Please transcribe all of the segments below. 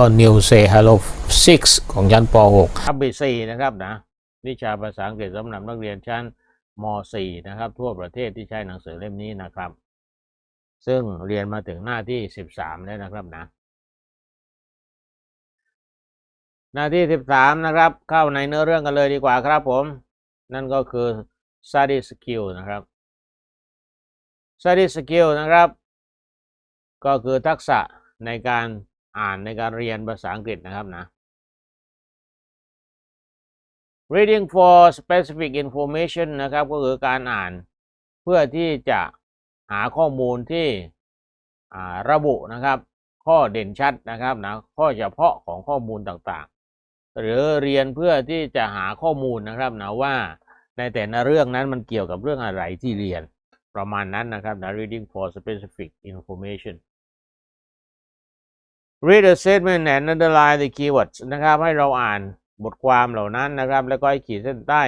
ก็ New Say Hello 6 ของชั้นป .6 ครับ B4 นะครับนะวิชาภาษาอังกฤษสำหรับนักเรียนชั้นม .4 นะครับ ทั่วประเทศที่ใช้หนังสือเล่มนี้นะครับ ซึ่งเรียนมาถึงหน้าที่ 13 แล้วนะครับนะ หน้าที่ 13 นะครับ เข้าในเนื้อเรื่องกันเลยดีกว่าครับผม นั่นก็คือ study skill นะครับ study skill นะครับ ก็คือทักษะในการ อ่านในการเรียนภาษาอังกฤษนะครับนะ reading for specific information นะครับ ก็คือการอ่านเพื่อที่จะหาข้อมูลที่ระบุนะครับ ข้อเด่นชัดนะครับนะข้อเฉพาะของข้อมูลต่างๆ หรือเรียนเพื่อที่จะหาข้อมูลนะครับนะว่าในแต่ละเรื่องนั้นมันเกี่ยวกับเรื่องอะไรที่เรียนประมาณนั้นนะครับนะ reading for specific information read a statement and underline the keywords นะครับ ให้เราอ่านบทความเหล่านั้นนะครับ แล้วก็ให้ขีดเส้นใต้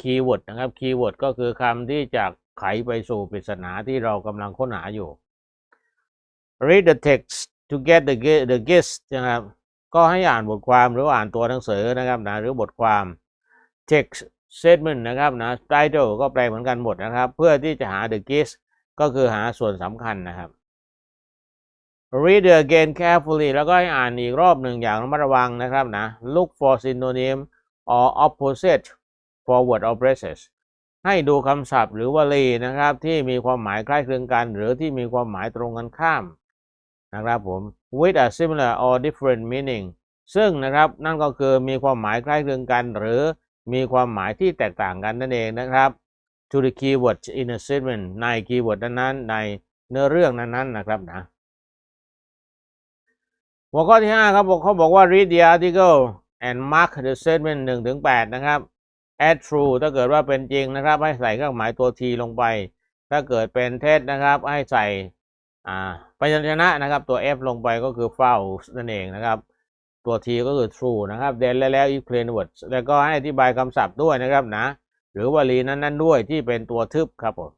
keyword นะครับ keyword ก็คือคำที่จะไขไปสู่ปริศนาที่เรากำลังค้นหาอยู่ read the text to get the ge- the gist นะครับ ก็ให้อ่านบทความหรืออ่านตัวหนังสือนะครับนะหรือบทความ text statement นะครับนะ title ก็แปลเหมือนกันหมดนะครับ เพื่อที่จะหา the gist ก็คือหาส่วนสำคัญนะครับ read again carefully แล้วก็ให้อ่านอีกรอบหนึ่งอย่างระมัดระวังนะครับนะ look for synonym or opposite for word or phrases ให้ดูคำศัพท์หรือวลีนะครับ ที่มีความหมายคล้ายคลึงกัน หรือที่มีความหมายตรงกันข้ามนะครับผม with a similar or different meaning ซึ่งนะครับนั่นก็คือมีความหมายคล้ายคลึงกัน หรือมีความหมายที่แตกต่างกันนั่นเองนะครับ to the keyword in a statement ในคีย์เวิร์ดนั้นๆในเนื้อเรื่องนั้นๆนะครับนะ หัวข้อที่ 5 ครับบอกเขาบอกว่า read the article and mark the statement 1ถึง8นะครับ add true ถ้าเกิดว่าเป็นจริงนะครับ ให้ใส่เครื่องหมายตัว t ลงไป ถ้าเกิดเป็นเท็จนะครับ ให้ใส่อ่าพยัญชนะนะครับ ตัว f ลงไปก็คือ false นั่นเองนะครับ ตัว t ก็คือ true นะครับ then แล้วแล้ว if plain words แล้วก็ให้อธิบายคำศัพท์ด้วยนะครับนะ หรือวลีนั้น ๆ ด้วยที่เป็นตัวทึบครับผม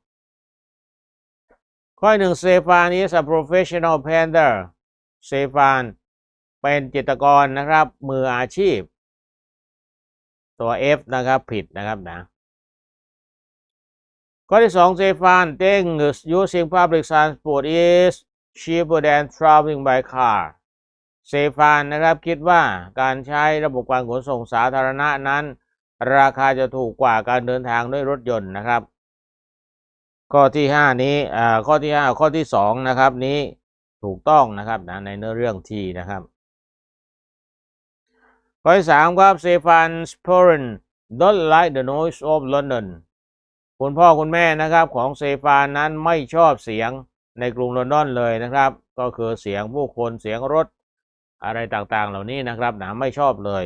ข้อหนึ่งเซฟาน is a professional painter เซฟาน เป็นจิตรกรนะครับ มืออาชีพ ตัว F นะครับผิดนะครับนะข้อที่สองเซฟาน things using public transport is cheaper than traveling by car เซฟานนะครับคิดว่าการใช้ระบบการขนส่งสาธารณะนั้น ราคาจะถูกกว่าการเดินทางด้วยรถยนต์นะครับ ข้อที่ห้านี้อ่าข้อที่ห้าข้อที่สองนะครับนี้ถูกต้องนะครับนะในเนื้อเรื่องที่นะครับ ข้อที่สามครับเซฟานสปอร์น don't like the noise of London คุณพ่อคุณแม่นะครับของเซฟานนั้นไม่ชอบเสียงในกรุงลอนดอนเลยนะครับ ก็คือเสียงผู้คนเสียงรถอะไรต่างๆ เหล่านี้นะครับนะไม่ชอบเลย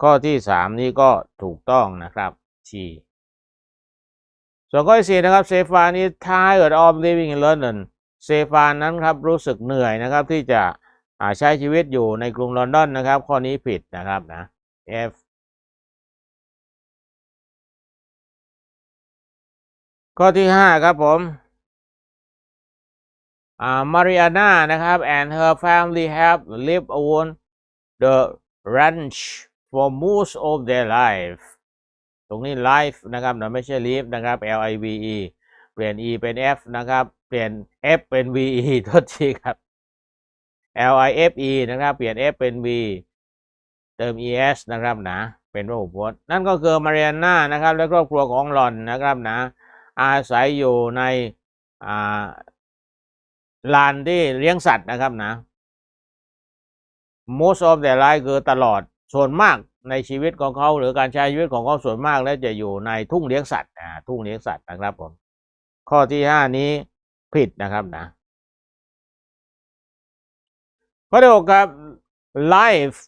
ข้อที่สามนี้ก็ถูกต้องนะครับชีส่วนข้อที่สี่นะครับเซฟาน is tired of living in London เซฟานนั้นครับรู้สึกเหนื่อยนะครับที่จะ ใช้ชีวิตอยู่ในกรุงลอนดอนนะครับ ข้อนี้ผิดนะครับนะ F ข้อที่ห้าครับผมมาริอาน่านะครับ and her family have lived on the ranch for most of their life ตรงนี้ life นะครับนะไม่ใช่ live นะครับ L I V E เปลี่ยน E เป็น F นะครับ เปลี่ยน F เป็น V E โทษทีครับ L I F E นะครับ เปลี่ยน F เป็น V เติม E S นะครับนะ เป็นพหุพจน์ นั่นก็คือมาเริอาน่านะครับ และครอบครัวของหลอนนะครับนะ อาศัยอยู่ในอ่าลานที่เลี้ยงสัตว์นะครับนะ most of their life คือตลอดส่วนมากในชีวิตของเขาหรือการใช้ชีวิตของเขาส่วนมากแล้วจะอยู่ในทุ่งเลี้ยงสัตว์ทุ่งเลี้ยงสัตว์นะครับผมข้อที่ห้านี้ผิดนะครับนะ ข้อที่หกครับ life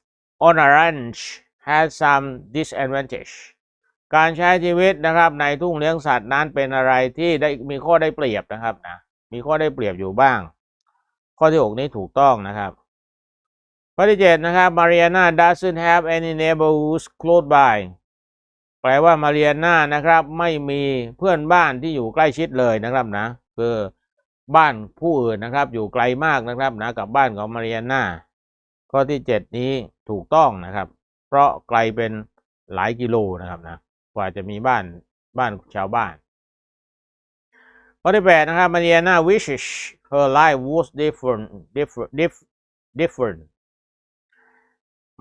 on a ranch has some disadvantage การใช้ชีวิตนะครับในทุ่งเลี้ยงสัตว์นั้นเป็นอะไรที่ได้มีข้อได้เปรียบนะครับนะมีข้อได้เปรียบอยู่บ้าง ข้อที่หกนี้ถูกต้องนะครับข้อที่เจ็ดนะครับ Mariana doesn't have any neighbors close by แปลว่ามาเรียนานะครับไม่มีเพื่อนบ้านที่อยู่ใกล้ชิดเลยนะครับนะคือ บ้านผู้อื่นนะครับ อยู่ไกลมากนะครับนะกับบ้านของมาเรียนาข้อที่เจ็ดนี้ถูกต้องนะครับ เพราะไกลเป็นหลายกิโลนะครับนะกว่าจะมีบ้านบ้านชาวบ้าน ข้อที่แปดนะครับ Mariana wishes her life was different different different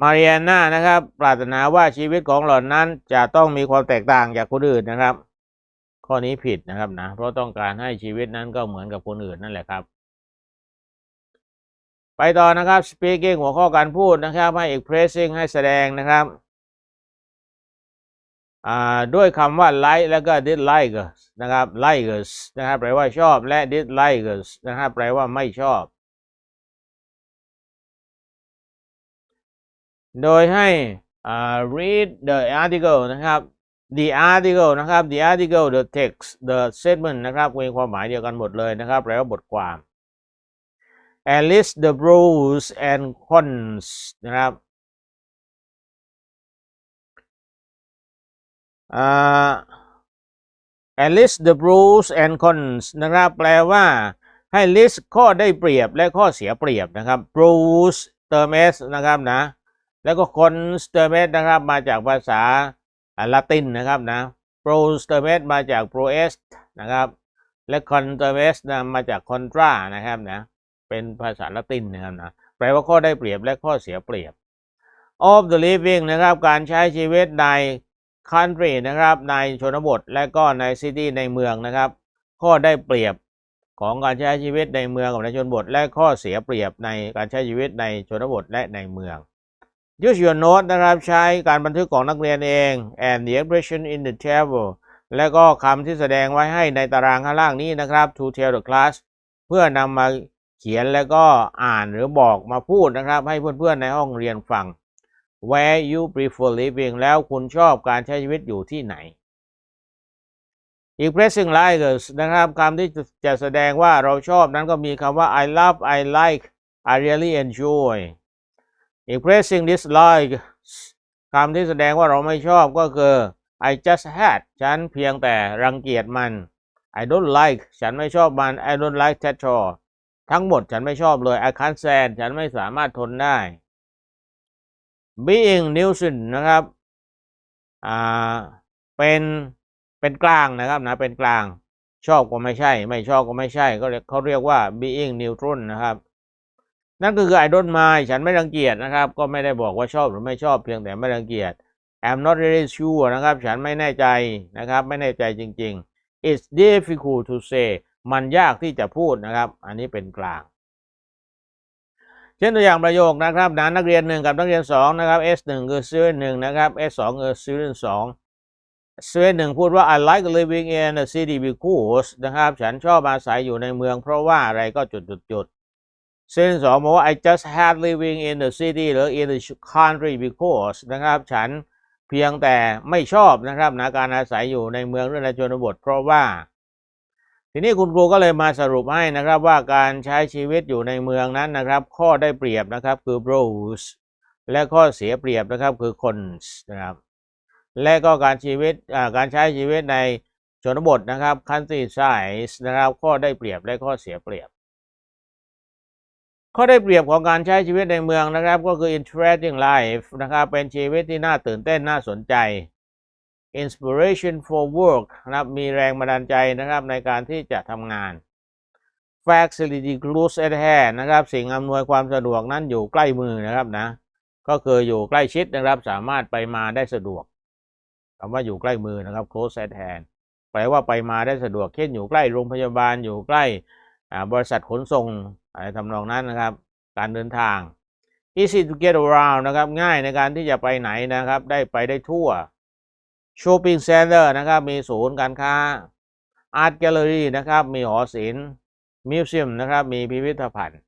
มาริ a นานะครับ ปรารถนาว่าชีวิตของหล่อนนั้นจะต้องมีความแตกต่างจากคนอื่นนะครับ ข้อนี้ผิดนะครับนะ เพราะต้องการให้ชีวิตนั้นก็เหมือนกับคนอื่นนั่นแหละครับไปต่อนะครับ speaking หัวข้อการพูดนะครับให้ expressing ให้แสดงนะครับด้วยคำว่า like แล้วก็ dislike นะครับ likes นะครับแปลว่าชอบและ dislikes นะครับแปลว่าไม่ชอบ โดยให้อ่า read the article นะครับ the article นะครับ the article the text the statement นะครับมีความหมายเดียวกันหมดเลยนะครับแปลว่าบทความ and list the pros and cons นะครับอ่า and list the pros and cons นะครับ แปลว่าให้ list ข้อได้เปรียบและข้อเสียเปรียบนะครับ pros เติม s นะครับนะ แล้วก็ cons เติม s นะครับ มาจากภาษา ละตินนะครับนะ pros เติม s มาจาก proest นะครับ และ con เติม s นะมาจาก contra นะครับนะเป็นภาษาละตินนะครับนะแปลว่าข้อได้เปรียบและข้อเสียเปรียบ of the living นะครับ การใช้ชีวิตใน country นะครับ ในชนบทและก็ใน city ในเมืองนะครับ ข้อได้เปรียบของการใช้ชีวิตในเมืองกับในชนบท และข้อเสียเปรียบในการใช้ชีวิตในชนบทและในเมือง use your note นะครับใช้การบันทึกของนักเรียนเอง and the expression in the table และก็คำที่แสดงไว้ให้ในตารางข้างล่างนี้นะครับ to tell the class เพื่อนำมาเขียนแล้วก็อ่านหรือบอกมาพูดนะครับ ให้เพื่อนๆในห้องเรียนฟัง where you prefer living แล้วคุณชอบการใช้ชีวิตอยู่ที่ไหน expressing likes นะครับคำที่จะจะแสดงว่าเราชอบนั้นก็มีคำว่า I love I like I really enjoy expressing dislike คำที่แสดงว่าเราไม่ชอบก็คือ I just hate ฉันเพียงแต่รังเกียจมัน I don't like ฉันไม่ชอบมัน I don't like that at all ทั้งหมดฉันไม่ชอบเลย I can't stand ฉันไม่สามารถทนได้ being nuisance นะครับอ่าเป็นเป็นกลางนะครับนะเป็นกลางชอบก็ไม่ใช่ ไม่ชอบก็ไม่ใช่ก็เรียกเขาเรียกว่า being neutral นะครับ นั่นก็คือ I don't mind ฉันไม่รังเกียจนะครับ ก็ไม่ได้บอกว่าชอบหรือไม่ชอบเพียงแต่ไม่รังเกียจ I'm not really sure นะครับ ฉันไม่แน่ใจนะครับ ไม่แน่ใจจริง ๆ it's difficult to say มันยากที่จะพูดนะครับ อันนี้เป็นกลาง เช่นตัวอย่างประโยคนะครับนะนักเรียนหนึ่งกับนักเรียนสองนะครับ S หนึ่งคือ student หนึ่งนะครับ S สองคือ student สอง student หนึ่งพูดว่า I like living in the city because นะครับ ฉันชอบอาศัยอยู่ในเมืองเพราะว่าอะไรก็จุดจุดจุด student สองบอกว่า I just hate living in the city หรือ in the country because นะครับ ฉันเพียงแต่ไม่ชอบนะครับนะการอาศัยอยู่ในเมืองหรือในชนบท เพราะว่า ทีนี้คุณครูก็เลยมาสรุปให้นะครับว่าการใช้ชีวิตอยู่ในเมืองนั้นนะครับ ข้อได้เปรียบนะครับคือ pros และข้อเสียเปรียบนะครับคือ cons นะครับและก็การชีวิตการใช้ชีวิตในชนบทนะครับ countryside นะครับ ข้อได้เปรียบและข้อเสียเปรียบ ข้อได้เปรียบของการใช้ชีวิตในเมืองนะครับ ก็คือ interesting life นะครับ เป็นชีวิตที่น่าตื่นเต้นน่าสนใจ inspiration for work นะครับ มีแรงบันดาลใจนะครับในการที่จะทำงาน facility close at hand นะครับ สิ่งอำนวยความสะดวกนั้นอยู่ใกล้มือนะครับนะ ก็คืออยู่ใกล้ชิดนะครับ สามารถไปมาได้สะดวกคำว่าอยู่ใกล้มือนะครับ close at hand แปลว่าไปมาได้สะดวก เช่นอยู่ใกล้โรงพยาบาล อยู่ใกล้บริษัทขนส่ง อะไรทำนองนั้นนะครับ การเดินทาง easy to get around นะครับ ง่ายในการที่จะไปไหนนะครับ ได้ไปได้ทั่ว shopping center นะครับ มีศูนย์การค้า art gallery นะครับ มีหอศิลป์ museum นะครับ มีพิพิธภัณฑ์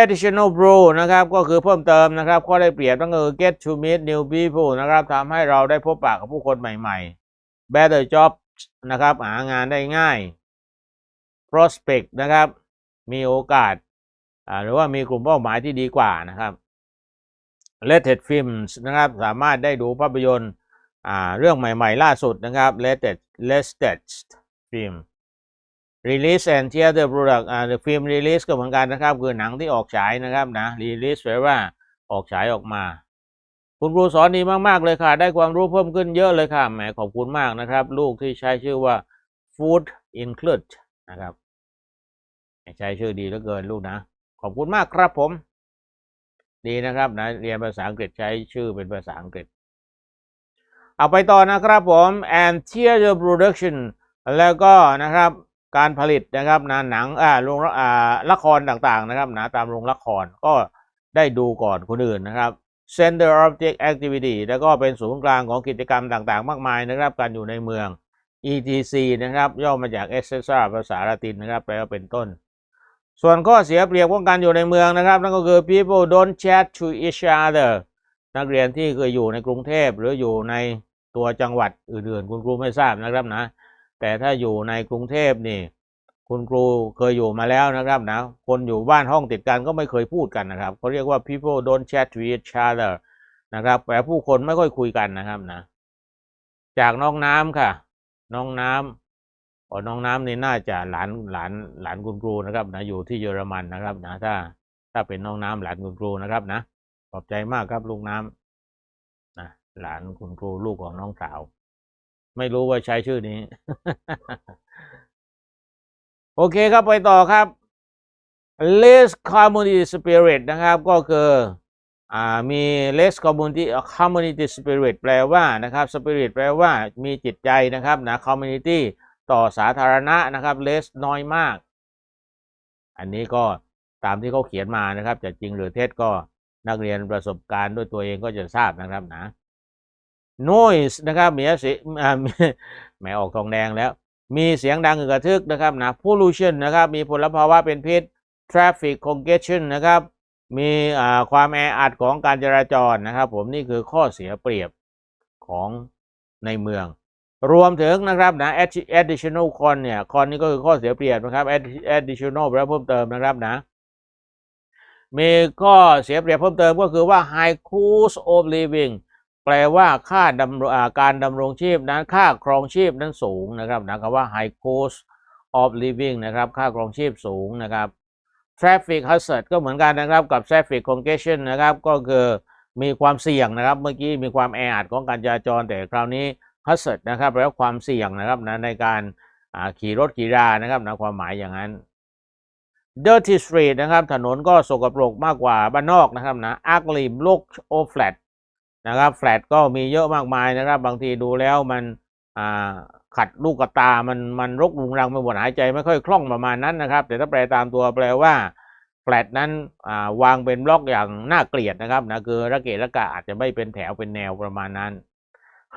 additional pro นะครับก็คือเพิ่มเติมนะครับ ข้อได้เปรียบก็คือ get to meet new people นะครับทำให้เราได้พบปะกับผู้คนใหม่ๆ better job นะครับ หางานได้ง่าย prospect นะครับ มีโอกาสหรือว่ามีกลุ่มเป้าหมายที่ดีกว่านะครับ latest films นะครับ สามารถได้ดูภาพยนตร์เรื่องใหม่ ๆ ล่าสุดนะครับ latest latest film release and theater product อ่า the film release ก็เหมือนกันนะครับ คือหนังที่ออกฉายนะครับนะ release แปลว่าออกฉายออกมา คุณครูสอนดีมาก ๆ เลยค่ะ ได้ความรู้เพิ่มขึ้นเยอะเลยค่ะแหมขอบคุณมากนะครับ ลูกที่ใช้ชื่อว่า food include นะครับ ใช้ชื่อดีเหลือเกินลูกนะ ขอบคุณมากครับผม ดีนะครับนะ เรียนภาษาอังกฤษใช้ชื่อเป็นภาษาอังกฤษ เอาไปต่อนะครับผม and theater production แล้วก็นะครับการผลิตนะครับนะหนังอ่าโรงอ่าละครต่างๆนะครับนะตามโรงละครก็ได้ดูก่อนคนอื่นนะครับ Center of Activity แล้วก็เป็นศูนย์กลางของกิจกรรมต่างๆ มากมายนะครับ การอยู่ในเมือง ETC นะครับ ย่อมาจาก e x c e s s a ภาษาละตินนะครับแปลว่าเป็นต้น ส่วนข้อเสียเปรียบของการอยู่ในเมืองนะครับ นั่นก็คือ people don't chat to each other นักเรียนที่เคยอยู่ในกรุงเทพหรืออยู่ในตัวจังหวัดอื่นๆ คุณครูไม่ทราบนะครับนะ แต่ถ้าอยู่ในกรุงเทพนี่ คุณครูเคยอยู่มาแล้วนะครับนะ คนอยู่บ้านห้องติดกันก็ไม่เคยพูดกันนะครับเขาเรียกว่า people don't chat to each other นะครับแปลผู้คนไม่ค่อยคุยกันนะครับนะ จากน้องน้ำค่ะ น้องน้ำ น้องน้ำนี่น่าจะหลานหลานหลานคุณครูนะครับนะอยู่ที่เยอรมันนะครับนะถ้าถ้าเป็นน้องน้ำหลานคุณครูนะครับนะขอบใจมากครับลูกน้ำนะหลานคุณครูลูกของน้องสาว ไม่รู้ว่าใช้ชื่อนี้ โอเคครับไปต่อครับ less community spirit นะครับก็คืออ่ามี less community community spirit แปลว่านะครับ spirit แปลว่ามีจิตใจนะครับนะ community ต่อสาธารณะนะครับ less น้อยมาก อันนี้ก็ตามที่เขาเขียนมานะครับ จะจริงหรือเท็จก็นักเรียนประสบการณ์ด้วยตัวเองก็จะทราบนะครับนะ noise นะครับมีเสียงอ่าแหมออกทองแดงแล้ว มีเสียงดังกระทึกนะครับนะ pollution นะครับ มีพลภาวะเป็นพิษ traffic congestion นะครับ มีความแออัดของการจราจรนะครับ ผมนี่คือข้อเสียเปรียบของในเมือง รวมถึงนะครับนะ additional con เนี่ย con นี่ก็คือข้อเสียเปรียบนะครับ additional แปลว่าเพิ่มเติมนะครับนะ มีข้อเสียเปรียบเพิ่มเติมก็คือว่า high cost of living แปลว่าค่าดำาการดำรงชีพนั้นค่าครองชีพนั้นสูงนะครับนะคำว่า high cost of living นะครับ ค่าครองชีพสูงนะครับ traffic hazard ก็เหมือนกันนะครับกับ traffic congestion นะครับ ก็คือมีความเสี่ยงนะครับ เมื่อกี้มีความแออัดของการจราจรแต่คราวนี้ hazard นะครับแปลว่าความเสี่ยงนะครับนะในการขี่รถขี่รานะครับนะความหมายอย่างนั้น dirty street นะครับ ถนนก็สกปรกมากกว่าบ้านนอกนะครับนะ ugly look or flat นะครับ flat ก็มีเยอะมากมายนะครับ บางทีดูแล้วมันขัดลูกกระตา มันมันรกรุงรังไปหมดหายใจไม่ค่อยคล่องประมาณนั้นนะครับ แต่ถ้าแปลตามตัวแปลว่า flat นั้นวางเป็นบล็อกอย่างน่าเกลียดนะครับนะคือระเกะระกะอาจจะไม่เป็นแถวเป็นแนวประมาณนั้น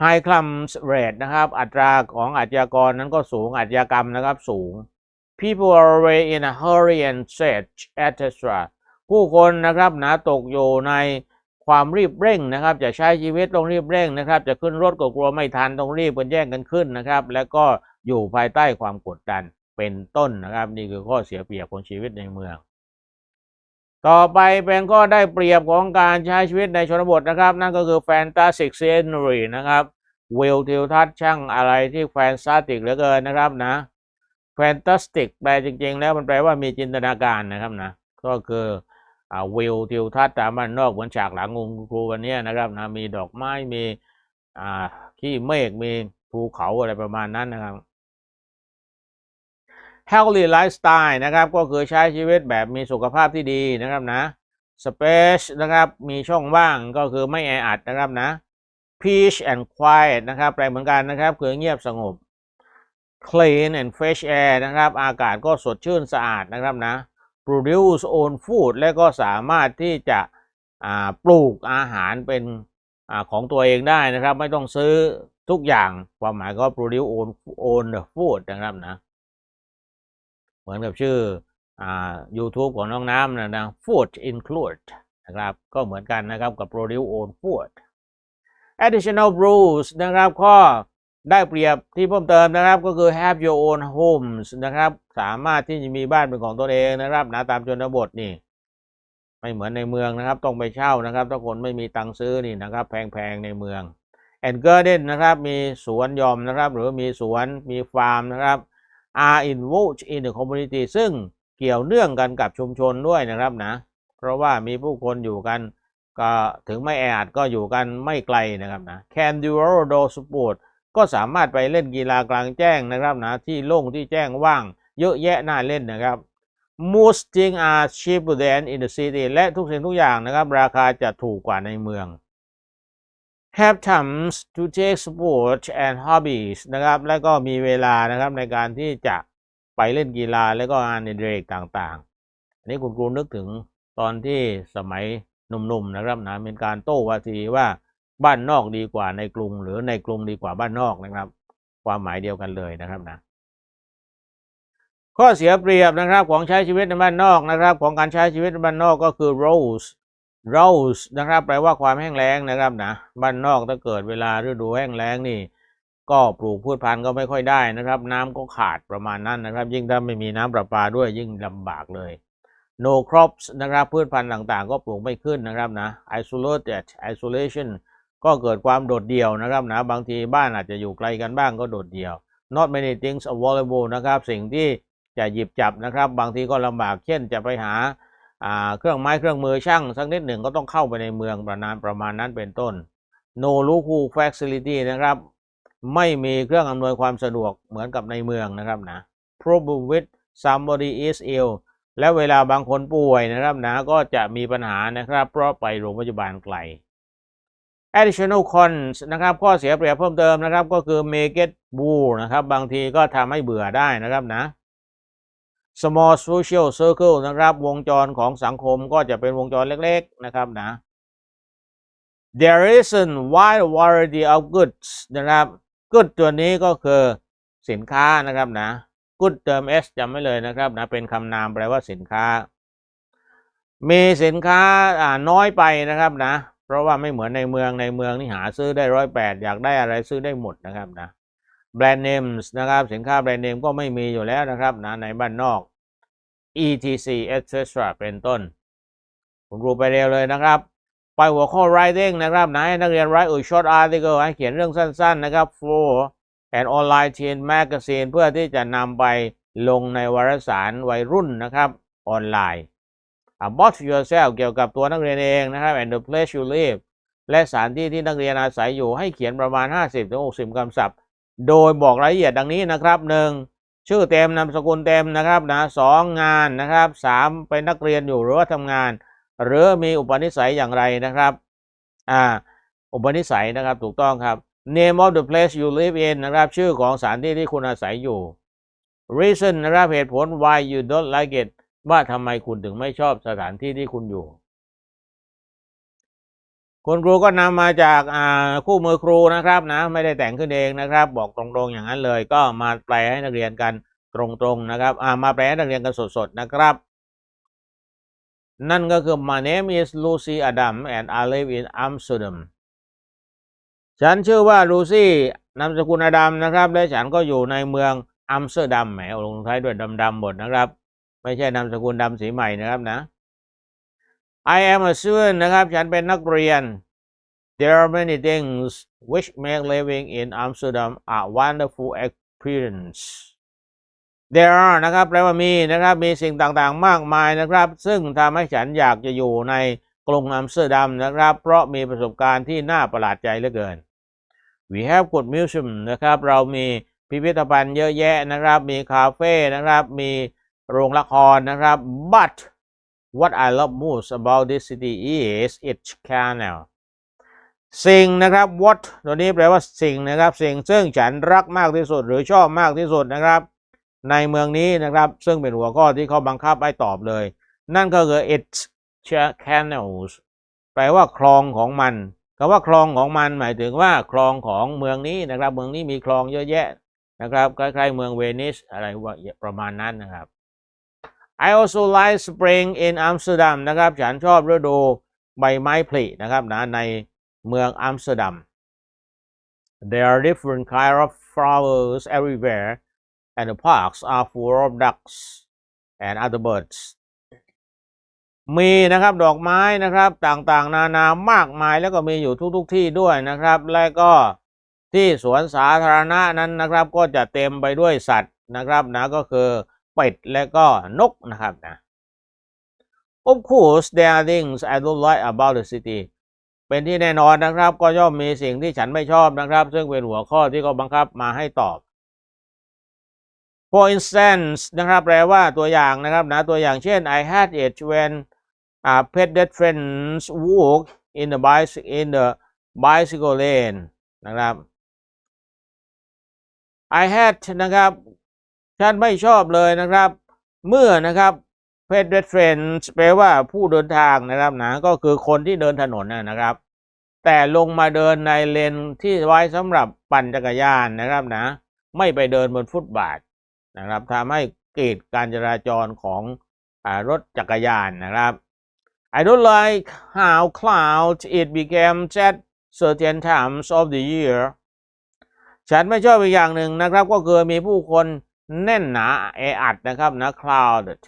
high crime rate นะครับ อัตราของอาชญากรนั้นก็สูงอาชญากรรมนะครับสูง people are away in a hurry and search etc ผู้คนนะครับหนะตกอยู่ในความรีบเร่งนะครับ จะใช้ชีวิตต้องรีบเร่งนะครับ จะขึ้นรถก็กลัวไม่ทันต้องรีบกันแย่งกันขึ้นนะครับ แล้วก็อยู่ภายใต้ความกดดันเป็นต้นนะครับ นี่คือข้อเสียเปรียบของชีวิตในเมือง ต่อไปเป็นก็ได้เปรียบของการใช้ชีวิตในชนบทนะครับ นั่นก็คือ fantastic scenery นะครับวิวทิวทัศน์ช่างอะไรที่แฟนตาสติกเหลือเกินนะครับนะ fantastic แปลจริง ๆ แล้วมันแปลว่ามีจินตนาการนะครับนะก็คือวิวทิวทัศน์ตามบ้านนอกเหมือนฉากหลังองครูวันนี้นะครับนะมีดอกไม้มีขี้เมฆมีภูเขาอะไรประมาณนั้นนะครับ healthy lifestyle นะครับ ก็คือใช้ชีวิตแบบมีสุขภาพที่ดีนะครับนะ space นะครับมีช่องว่างก็คือไม่แออัดนะครับนะ peace and quiet นะครับแปลเหมือนกันนะครับ คือเงียบสงบ clean and fresh air นะครับ อากาศก็สดชื่นสะอาดนะครับนะ produce own food และก็สามารถที่จะปลูกอาหารเป็นอของตัวเองได้นะครับ ไม่ต้องซื้อทุกอย่างความหมายก็ produce own own food นะครับนะ เหมือนกับชื่ออ่า YouTube ของน้องน้ำนะนะ food include นะครับ ก็เหมือนกันนะครับกับ produce own food additional rules นะครับข้อได้เปรียบที่เพิ่มเติมนะครับก็คือ have your own homes นะครับ สามารถที่จะมีบ้านเป็นของตัวเองนะครับนะตามชนบทนี่ ไม่เหมือนในเมืองนะครับ ต้องไปเช่านะครับ ถ้าคนไม่มีตังค์ซื้อนี่นะครับ แพงๆในเมือง and garden นะครับ มีสวนยอมนะครับ หรือมีสวนมีฟาร์มนะครับ are involved in the community ซึ่งเกี่ยวเนื่องกันกับชุมชนด้วยนะครับนะ เพราะว่ามีผู้คนอยู่กัน ก็ถึงไม่แออัดก็อยู่กันไม่ไกลนะครับนะ Can do outdoor sport ก็สามารถไปเล่นกีฬากลางแจ้งนะครับนะ ที่โล่งที่แจ้งว่างเยอะแยะน่าเล่นนะครับ Most things are cheaper than in the city และทุกสิ่งทุกอย่างนะครับ ราคาจะถูกกว่าในเมือง Have times to take sport and hobbies นะครับ แล้วก็มีเวลานะครับในการที่จะไปเล่นกีฬาแล้วก็งานในเรกต่างๆ อันนี้คุณครูนึกถึงตอนที่สมัยหนุ่มๆนะครับนะเป็นการโต้วาทีว่าบ้านนอกดีกว่าในกรุง หรือในกรุงดีกว่าบ้านนอกนะครับ ความหมายเดียวกันเลยนะครับนะข้อเสียเปรียบนะครับของใช้ชีวิตในบ้านนอกนะครับ ของการใช้ชีวิตในบ้านนอกก็คือ rules rose rose นะครับแปลว่าความแห้งแล้งนะครับนะบ้านนอกถ้าเกิดเวลาฤดูแห้งแล้งนี่ ก็ปลูกพืชพันธุ์ก็ไม่ค่อยได้นะครับ น้ำก็ขาดประมาณนั้นนะครับ ยิ่งถ้าไม่มีน้ำประปาด้วยยิ่งลำบากเลย no crops นะครับพืชพันธุ์ต่างๆ ก็ปลูกไม่ขึ้นนะครับนะ isolated isolation ก็เกิดความโดดเดี่ยวนะครับนะบางทีบ้านอาจจะอยู่ไกลกันบ้างก็โดดเดี่ยว not many things available นะครับ สิ่งที่จะหยิบจับนะครับ บางทีก็ลำบากเช่นจะไปหา เครื่องไม้เครื่องมือช่างสักนิดหนึ่งก็ต้องเข้าไปในเมืองประมาณประมาณนั้นเป็นต้น no local facility นะครับไม่มีเครื่องอำนวยความสะดวกเหมือนกับในเมืองนะครับนะ problem with somebody is ill และเวลาบางคนป่วยนะครับนะก็จะมีปัญหานะครับ เพราะไปโรงพยาบาลไกล additional cons นะครับ ข้อเสียเปรียบเพิ่มเติมนะครับ ก็คือ make it bore นะครับ บางทีก็ทำให้เบื่อได้นะครับนะ small social circle นะครับ วงจรของสังคมก็จะเป็นวงจรเล็กๆนะครับนะ there isn't wide variety of goods นะครับ good ตัวนี้ก็คือสินค้านะครับนะ good เติม s จำไว้เลยนะครับนะ เป็นคำนามแปลว่าสินค้า มีสินค้าอ่าน้อยไปนะครับนะ เพราะว่าไม่เหมือนในเมืองในเมืองนี่หาซื้อได้ร้อยแปดอยากได้อะไรซื้อได้หมดนะครับนะ แบรนด์เนมส์นะครับ สินค้าแบรนด์เนมก็ไม่มีอยู่แล้วนะครับนะในบ้านนอก etc etc เป็นต้น ผมรู้ไปเร็วเลยนะครับ ไปหัวข้อ writing นะครับนะให้นักเรียน write a short article ให้เขียนเรื่องสั้นๆนะครับ for an online teen magazine เพื่อที่จะนำไปลงในวารสารวัยรุ่นนะครับออนไลน์ about yourself เกี่ยวกับตัวนักเรียนเองนะครับ and the place you live และสถานที่ที่นักเรียนอาศัยอยู่ให้เขียนประมาณ 50-60คำศัพท์ โดยบอกรายละเอียดดังนี้นะครับหนึ่งชื่อเต็มนามสกุลเต็มนะครับนะสองงานนะครับสามเป็นนักเรียนอยู่หรือว่าทำงาน หรือมีอุปนิสัยอย่างไรนะครับอ่าอุปนิสัยนะครับถูกต้องครับ name of the place you live in นะครับชื่อของสถานที่ที่คุณอาศัยอยู่ reason นะครับเหตุผล why you don't like it ว่าทำไมคุณถึงไม่ชอบสถานที่ที่คุณอยู่ คุณครูก็นำมาจากคู่มือครูนะครับนะไม่ได้แต่งขึ้นเองนะครับ บอกตรงๆอย่างนั้นเลย ก็มาแปลให้นักเรียนกันตรงๆนะครับมาแปลให้นักเรียนกันสดๆนะครับ นั่นก็คือ my name is Lucy Adam and I live in Amsterdam ฉันชื่อว่าลูซี่นามสกุลอดัมนะครับและฉันก็อยู่ในเมืองอัมสเตอร์ดัมแหมเอาลงท้ายด้วยดำๆหมดนะครับ ไม่ใช่นามสกุลดำสีใหม่นะครับนะ I am a student นะครับ ฉันเป็นนักเรียน There are many things which make living in Amsterdam a wonderful experience There are นะครับแปลว่ามีนะครับ มีสิ่งต่างๆ มากมายนะครับ ซึ่งทำให้ฉันอยากจะอยู่ในกรุงอัมสเตอร์ดัมนะครับ เพราะมีประสบการณ์ที่น่าประหลาดใจเหลือเกิน We have good museum นะครับ เรามีพิพิธภัณฑ์เยอะแยะนะครับ มีคาเฟ่นะครับ มีโรงละครนะครับ but what I love most about this city is its canal สิ่งนะครับ what ตัวนี้แปลว่าสิ่งนะครับ สิ่งซึ่งฉันรักมากที่สุด หรือชอบมากที่สุดนะครับ ในเมืองนี้นะครับ ซึ่งเป็นหัวข้อที่เขาบังคับให้ตอบเลย นั่นก็คือ its canals แปลว่าคลองของมันคำว่าคลองของมันหมายถึงว่าคลองของเมืองนี้นะครับ เมืองนี้มีคลองเยอะแยะนะครับคล้ายๆเมืองเวนิสอะไรประมาณนั้นนะครับ I also like spring in Amsterdam นะครับ ฉันชอบฤดูใบไม้ผลินะครับนะในเมืองอัมสเตอร์ดัม There are different kind of flowers everywhere and the parks are full of ducks and other birds มีนะครับดอกไม้นะครับต่างๆ นานามากมายแล้วก็มีอยู่ทุกๆทที่ด้วยนะครับ และก็ที่สวนสาธารณะนั้นนะครับ ก็จะเต็มไปด้วยสัตว์นะครับนะก็คือ เป็ดและก็นกนะครับนะ Of course there are things I don't like about the city เป็นที่แน่นอนนะครับ ก็ย่อมมีสิ่งที่ฉันไม่ชอบนะครับ ซึ่งเป็นหัวข้อที่เขาบังคับมาให้ตอบ For instance นะครับ แปลว่าตัวอย่างนะครับนะตัวอย่างเช่น I had it when uh, pedestrians walk in the bicycle in the bicycle lane นะครับ I had นะครับ ฉันไม่ชอบเลยนะครับ เมื่อนะครับ pedestrians แปลว่าผู้เดินทางนะครับนะก็คือคนที่เดินถนนนะครับ แต่ลงมาเดินในเลนที่ไว้สำหรับปั่นจักรยานนะครับนะ ไม่ไปเดินบนฟุตบาทนะครับทำให้กีดการจราจรของอรถจักรยานนะครับ I don't like how clouds it became at certain times of the year ฉันไม่ชอบอีกอย่างหนึ่งนะครับ ก็คือมีผู้คน แน่นหนาแออัดนะครับนะ crowded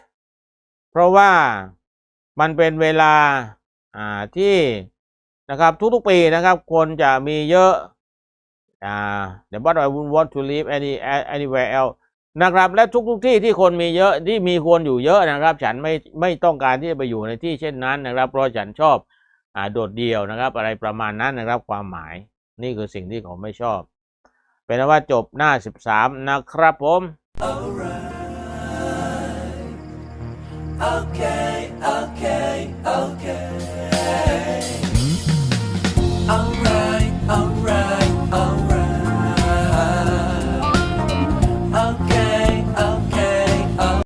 เพราะว่ามันเป็นเวลาอ่าที่นะครับทุกๆปีนะครับ คนจะมีเยอะอ่า but I wouldn't want to live any anywhere else นะครับและทุกๆที่ที่คนมีเยอะที่มีคนอยู่เยอะนะครับ ฉันไม่ไม่ต้องการที่จะไปอยู่ในที่เช่นนั้นนะครับ เพราะฉันชอบอ่าโดดเดี่ยวนะครับ อะไรประมาณนั้นนะครับ ความหมายนี่คือสิ่งที่เขาไม่ชอบ เป็นว่าจบหน้า 13 นะครับผม Okay, okay, okay.